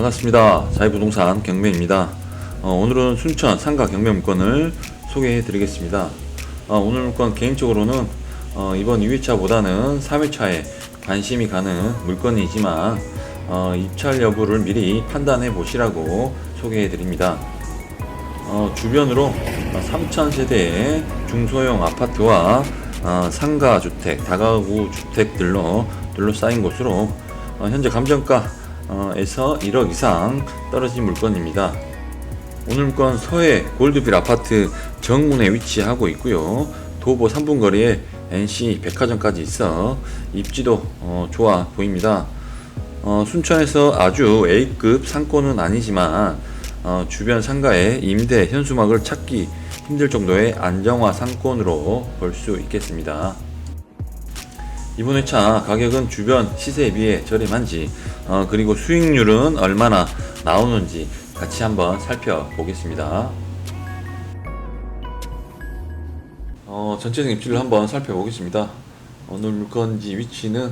반갑습니다. 자이부동산 경매입니다. 어, 오늘은 순천 상가 경매 물건을 소개해 드리겠습니다. 어, 오늘 물건 개인적으로는 어, 이번 2회차보다는 3회차에 관심이 가는 물건이지만 어, 입찰 여부를 미리 판단해 보시라고 소개해 드립니다. 어, 주변으로 3천 세대의 중소형 아파트와 어, 상가 주택, 다가구 주택들로 둘러싸인 곳으로 어, 현재 감정가 에서 1억 이상 떨어진 물건입니다. 오늘 물건 서해 골드빌 아파트 정문에 위치하고 있고요. 도보 3분 거리에 NC 백화점까지 있어 입지도 어, 좋아 보입니다. 어, 순천에서 아주 A급 상권은 아니지만 어, 주변 상가에 임대 현수막을 찾기 힘들 정도의 안정화 상권으로 볼 수 있겠습니다. 이번 회차 가격은 주변 시세에 비해 저렴한지 어, 그리고 수익률은 얼마나 나오는지 같이 한번 살펴보겠습니다. 어, 전체적 입지를 한번 살펴보겠습니다. 어느 물건지 위치는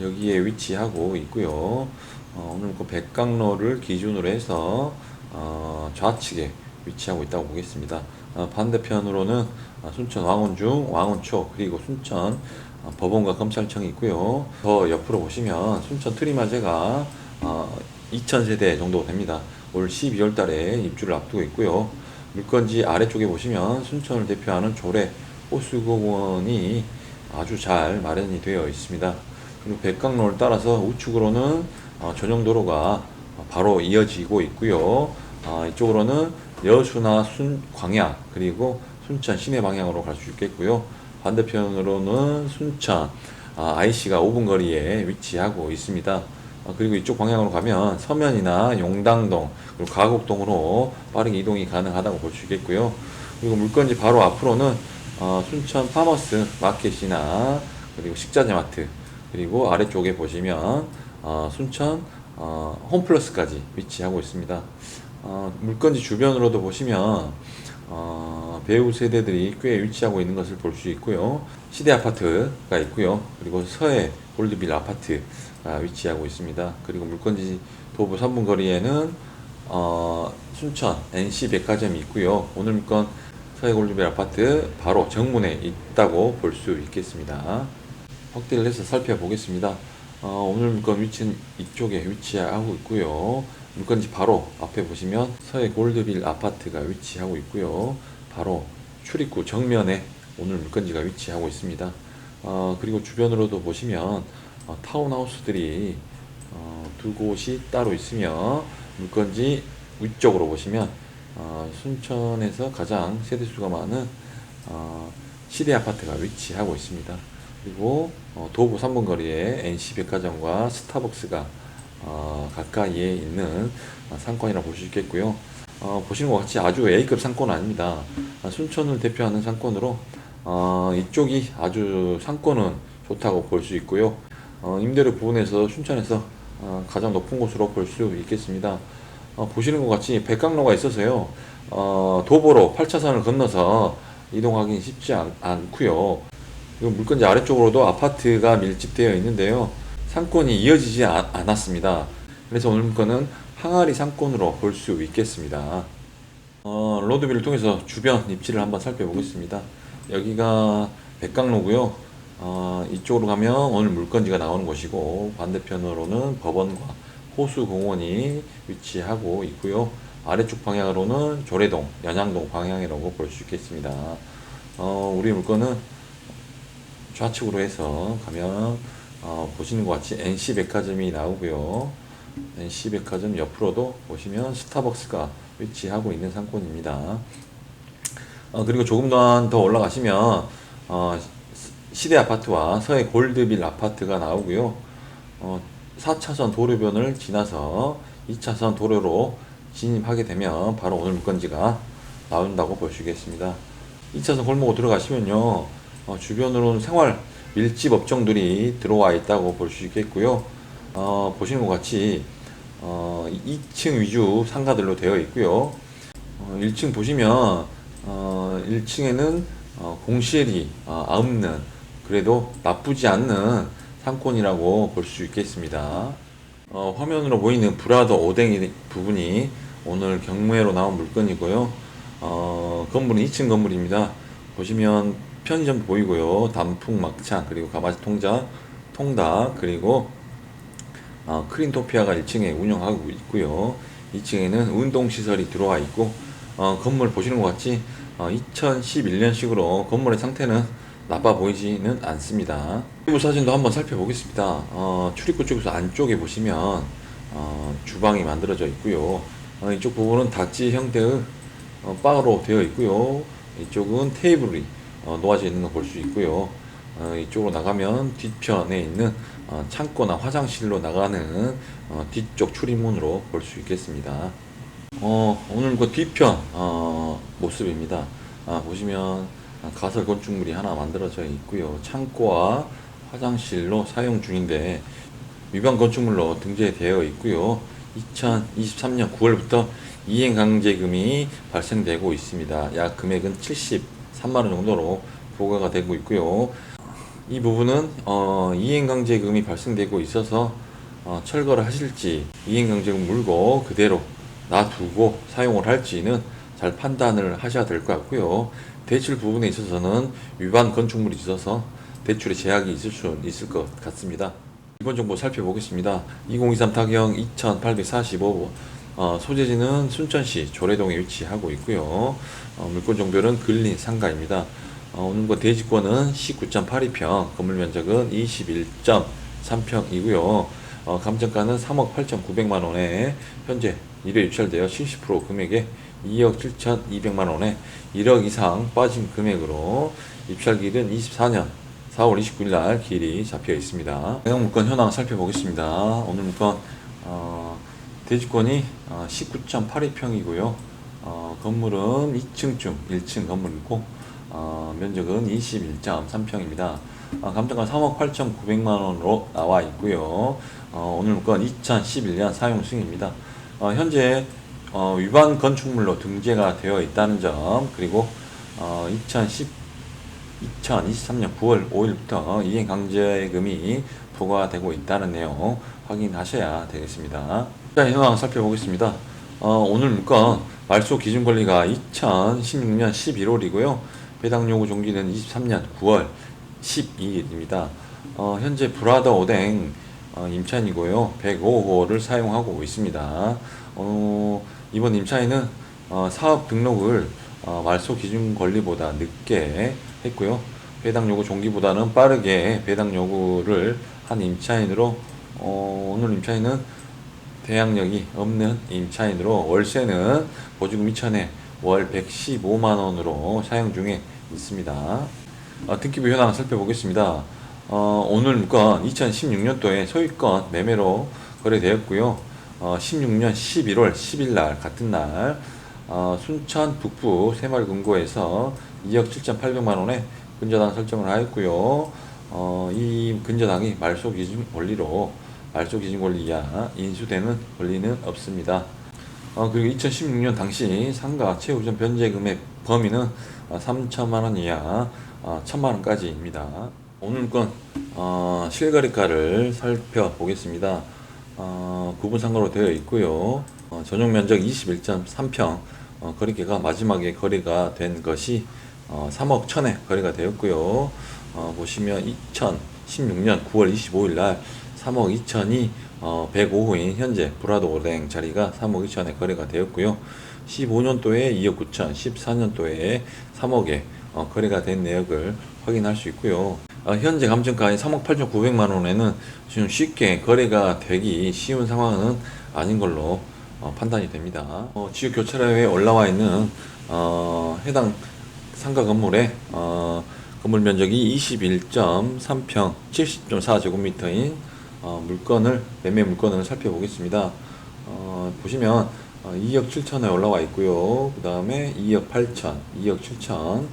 여기에 위치하고 있고요. 어, 오늘 그 백강로를 기준으로 해서 어, 좌측에 위치하고 있다고 보겠습니다. 어, 반대편으로는 어, 순천 왕원중, 왕원초 그리고 순천 어, 법원과 검찰청이 있고요. 더 옆으로 보시면 순천 트리마제가 어, 2,000세대 정도 됩니다. 올 12월 달에 입주를 앞두고 있고요. 물건지 아래쪽에 보시면 순천을 대표하는 조례 호수공원이 아주 잘 마련이 되어 있습니다. 그리고 백강로를 따라서 우측으로는 어, 전용도로가 바로 이어지고 있고요. 어, 이쪽으로는 여수나 순 광양 그리고 순천 시내 방향으로 갈 수 있겠고요. 반대편으로는 순천 아, IC가 5분 거리에 위치하고 있습니다. 어, 그리고 이쪽 방향으로 가면 서면이나 용당동 그리고 가곡동으로 빠르게 이동이 가능하다고 볼 수 있겠고요. 그리고 물건지 바로 앞으로는 어, 순천 파머스 마켓이나 그리고 식자재 마트 그리고 아래쪽에 보시면 어, 순천 어, 홈플러스까지 위치하고 있습니다. 어, 물건지 주변으로도 보시면 어, 배우 세대들이 꽤 위치하고 있는 것을 볼 수 있고요. 시대 아파트가 있고요. 그리고 서해 골드빌 아파트가 위치하고 있습니다. 그리고 물건지 도보 3분 거리에는 어, 순천 NC 백화점이 있고요. 오늘 물건 서해 골드빌 아파트 바로 정문에 있다고 볼 수 있겠습니다. 확대를 해서 살펴보겠습니다. 어, 오늘 물건 위치는 이쪽에 위치하고 있고요. 물건지 바로 앞에 보시면 서해 골드빌 아파트가 위치하고 있고요. 바로 출입구 정면에 오늘 물건지가 위치하고 있습니다. 어, 그리고 주변으로도 보시면 어, 타운하우스들이 어, 두 곳이 따로 있으며 물건지 위쪽으로 보시면 어, 순천에서 가장 세대수가 많은 어, 시대 아파트가 위치하고 있습니다. 그리고 어, 도보 3분 거리에 NC 백화점과 스타벅스가 어, 가까이에 있는 어, 상권이라 볼 수 있겠고요. 어, 보시는 것 같이 아주 A급 상권은 아닙니다. 아, 순천을 대표하는 상권으로 어, 이쪽이 아주 상권은 좋다고 볼 수 있고요. 어, 임대료 부분에서 순천에서 어, 가장 높은 곳으로 볼 수 있겠습니다. 어, 보시는 것 같이 백강로가 있어서요. 어, 도보로 8차선을 건너서 이동하기 쉽지 않. 그리고 물건지 아래쪽으로도 아파트가 밀집되어 있는데요. 상권이 이어지지 아- 않았습니다. 그래서 오늘 물건은 항아리 상권으로 볼 수 있겠습니다. 어, 로드뷰를 통해서 주변 입지를 한번 살펴보겠습니다. 여기가 백강로고요. 어, 이쪽으로 가면 오늘 물건지가 나오는 곳이고 반대편으로는 법원과 호수공원이 위치하고 있고요. 아래쪽 방향으로는 조례동, 연양동 방향이라고 볼 수 있겠습니다. 어, 우리 물건은 좌측으로 해서 가면 어, 보시는 것 같이 NC 백화점이 나오고요. NC 백화점 옆으로도 보시면 스타벅스가 위치하고 있는 상권입니다. 어, 그리고 조금 더, 더 올라가시면 어, 시대 아파트와 서해 골드빌 아파트가 나오고요. 어, 4차선 도로변을 지나서 2차선 도로로 진입하게 되면 바로 오늘 물건지가 나온다고 있겠습니다. 2차선 골목으로 들어가시면요. 어, 주변으로는 생활 밀집 업종들이 들어와 있다고 볼 수 있겠고요. 어, 보시는 것 같이 어, 2층 위주 상가들로 되어 있고요. 어, 1층 보시면 어, 1층에는 어, 공실이 어, 없는 그래도 나쁘지 않는 상권이라고 볼 수 있겠습니다. 어, 화면으로 보이는 브라더 오뎅이 부분이 오늘 경매로 나온 물건이고요. 어, 건물은 2층 건물입니다. 보시면 편의점 보이고요. 단풍 막창 그리고 가마지 통자 통닭 그리고 어, 크린토피아가 1층에 운영하고 있고요. 2층에는 운동시설이 들어와 있고 어, 건물 보시는 것 같이 어, 2011년식으로 건물의 상태는 나빠 보이지는 않습니다. 내부 사진도 한번 살펴보겠습니다. 어, 출입구 쪽에서 안쪽에 보시면 어, 주방이 만들어져 있고요. 어, 이쪽 부분은 닷지 형태의 어, 바로 되어 있고요. 이쪽은 테이블이 어, 놓아져 있는 거볼수 있고요. 어, 이쪽으로 나가면 뒤편에 있는 어, 창고나 화장실로 나가는 어, 뒤쪽 출입문으로 볼 수 있겠습니다. 어, 오늘 그 뒤편 어, 모습입니다. 아, 보시면 아, 가설 건축물이 하나 만들어져 있고요. 창고와 화장실로 사용 중인데 위반 건축물로 등재되어 있고요. 2023년 9월부터 이행 강제금이 발생되고 있습니다. 약 금액은 73만 원 정도로 부과가 되고 있고요. 이 부분은 어, 이행강제금이 발생되고 있어서 어, 철거를 하실지 이행강제금 물고 그대로 놔두고 사용을 할지는 잘 판단을 하셔야 될 것 같고요. 대출 부분에 있어서는 위반 건축물이 있어서 대출에 제약이 있을 수 있을 것 같습니다. 기본 정보 살펴보겠습니다. 2023 타경 2845번 어, 소재지는 순천시 조례동에 위치하고 있고요. 어, 물건 종별은 근린 상가입니다. 어, 오늘 거 대지권은 19.82평, 건물 면적은 21.3평이고요. 어, 감정가는 3억 8,900만 원에 현재 1회 유찰되어 70% 금액에 2억 7,200만 원에 1억 이상 빠진 금액으로 입찰기일은 24년 4월 29일 날 길이 잡혀 있습니다. 해당 물건 현황 살펴보겠습니다. 오늘 물건 어, 대지권이 어, 19.82평이고요. 어, 건물은 2층 중 1층 건물이고 어, 면적은 21.3평입니다. 어, 감정가 3억 8,900만 원으로 나와 있고요. 어, 오늘 물건 2011년 사용 승입니다. 어, 현재 어, 위반 건축물로 등재가 되어 있다는 점 그리고 어, 2010 2023년 9월 5일부터 이행 강제금이 부과되고 있다는 내용 확인하셔야 되겠습니다. 자, 현황 살펴보겠습니다. 어, 오늘 물건 말소 기준 권리가 2016년 11월이고요. 배당 요구 종기는 23년 9월 12일입니다. 어, 현재 브라더 오뎅 어, 임차인이고요. 105호를 사용하고 있습니다. 어, 이번 임차인은 어, 사업 등록을 어, 말소 기준 권리보다 늦게 했고요. 배당 요구 종기보다는 빠르게 배당 요구를 한 임차인으로 어, 오늘 임차인은 대항력이 없는 임차인으로 월세는 보증금 2천에 월 115만 원으로 사용 중에 있습니다. 어, 등기부 현황 살펴보겠습니다. 어, 오늘 물건 2016년도에 소유권 매매로 거래되었고요. 어, 16년 11월 10일 날 같은 날 어, 순천 북부 새마을 금고에서 2억 7,800만 원에 근저당 설정을 하였고요. 어, 이 근저당이 말소 기준 권리로 말소 기준 권리 이하 인수되는 권리는 없습니다. 어, 그리고 2016년 당시 상가 최우선 변제금의 범위는 어, 3천만 원 이하 어, 1천만 원까지입니다. 오늘 건 어, 실거래가를 살펴보겠습니다. 어, 구분상가로 되어 있고요. 어, 전용 면적 21.3평 어, 거래가가 마지막에 거래가 된 것이 어, 3억 천에 거래가 되었고요. 어, 보시면 2016년 9월 25일 날 3억 2천이 어, 105호인 현재 브라더 오뎅 자리가 3억 2천에 거래가 되었고요. 15년도에 2억 9천, 14년도에 3억에 어, 거래가 된 내역을 확인할 수 있고요. 어, 현재 감정가인 3억 8,900만 원에는 지금 쉽게 거래가 되기 쉬운 상황은 아닌 걸로 어, 판단이 됩니다. 어, 지역 교차로에 올라와 있는 어, 해당 상가 건물의 어, 건물 면적이 21.3평, 70.4제곱미터인 어, 물건을 매매 물건을 살펴보겠습니다. 어, 보시면 어, 2억 7천에 올라와 있고요. 그 다음에 2억 8천, 2억 7천,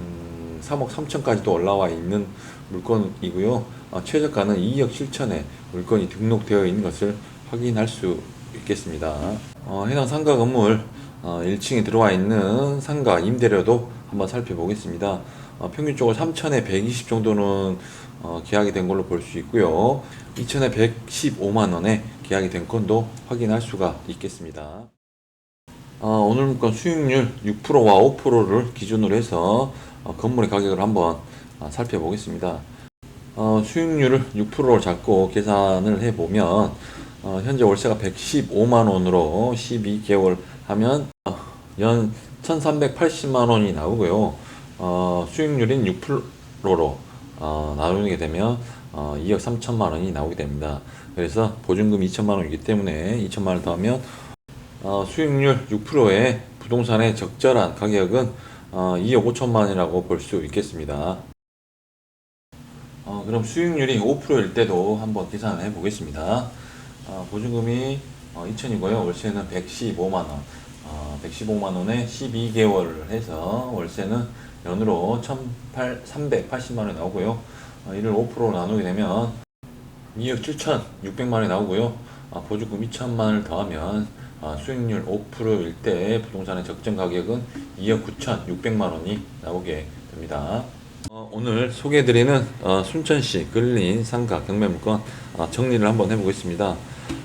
음, 3억 3천까지도 올라와 있는 물건이고요. 어, 최저가는 2억 7천에 물건이 등록되어 있는 것을 확인할 수 있겠습니다. 어, 해당 상가 건물 어, 1층에 들어와 있는 상가 임대료도 한번 살펴보겠습니다. 어, 평균적으로 3천에 120 정도는 어, 계약이 된 걸로 볼 수 있고요. 2천에 115만 원에 계약이 된 건도 확인할 수가 있겠습니다. 어, 오늘 물건 수익률 6%와 5%를 기준으로 해서 어, 건물의 가격을 한번 어, 살펴보겠습니다. 어, 수익률을 6%를 잡고 계산을 해보면 어, 현재 월세가 115만 원으로 12개월 하면 어, 연 1,380만 원이 나오고요. 어, 수익률인 6%로 어, 나누게 되면 어, 2억 3천만 원이 나오게 됩니다. 그래서 보증금이 2천만 원이기 때문에 2천만 원 더하면 어, 수익률 6%의 부동산의 적절한 가격은 어, 2억 5천만 원이라고 볼 수 있겠습니다. 어, 그럼 수익률이 5%일 때도 한번 계산을 해 보겠습니다. 어, 보증금이 어, 2천이고요. 월세는 115만 원. 어, 115만 원에 12개월을 해서 월세는 연으로 1,380만 원이 나오고요. 어, 이를 5%로 나누게 되면 2억 7,600만 원이 나오고요. 어, 보증금 2천만 원을 더하면 어, 수익률 5%일 때 부동산의 적정 가격은 2억 9,600만 원이 나오게 됩니다. 어, 오늘 소개해드리는 어, 순천시 근린 상가 경매 물건 어, 정리를 한번 해보겠습니다.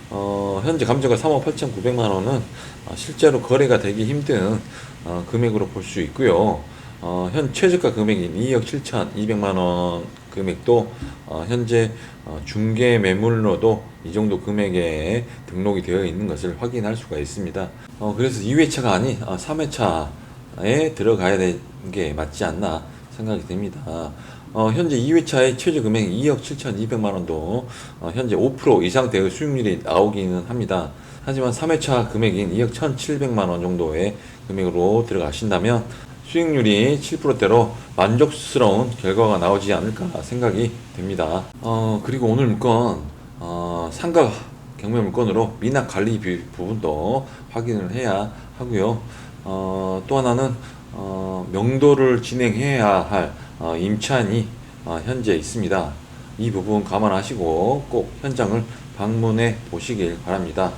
어, 현재 감정가 3억 8,900만 원은 어, 실제로 거래가 되기 힘든 어, 금액으로 볼 수 있고요. 어, 현 최저가 금액인 2억 7,200만 원 금액도 어, 현재 어, 중개 매물로도 이 정도 금액에 등록이 되어 있는 것을 확인할 수가 있습니다. 어, 그래서 2회차가 아닌 어, 3회차에 들어가야 되는 게 맞지 않나 생각이 됩니다. 어, 현재 2회차의 최저 금액 2억 7,200만 원도 어, 현재 5% 이상 대의 수익률이 나오기는 합니다. 하지만 3회차 금액인 2억 1,700만 원 정도의 금액으로 들어가신다면 수익률이 7%대로 만족스러운 결과가 나오지 않을까 생각이 됩니다. 어, 그리고 오늘 물건 어, 상가 경매 물건으로 미납 관리 비- 부분도 확인을 해야 하고요. 어, 또 하나는 어, 명도를 진행해야 할 어, 임차인이 어, 현재 있습니다. 이 부분 감안하시고 꼭 현장을 방문해 보시길 바랍니다.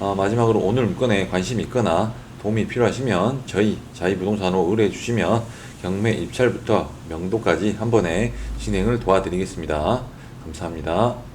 어, 마지막으로 오늘 물건에 관심이 있거나 도움이 필요하시면 저희 자이부동산으로 의뢰해 주시면 경매 입찰부터 명도까지 한 번에 진행을 도와드리겠습니다. 감사합니다.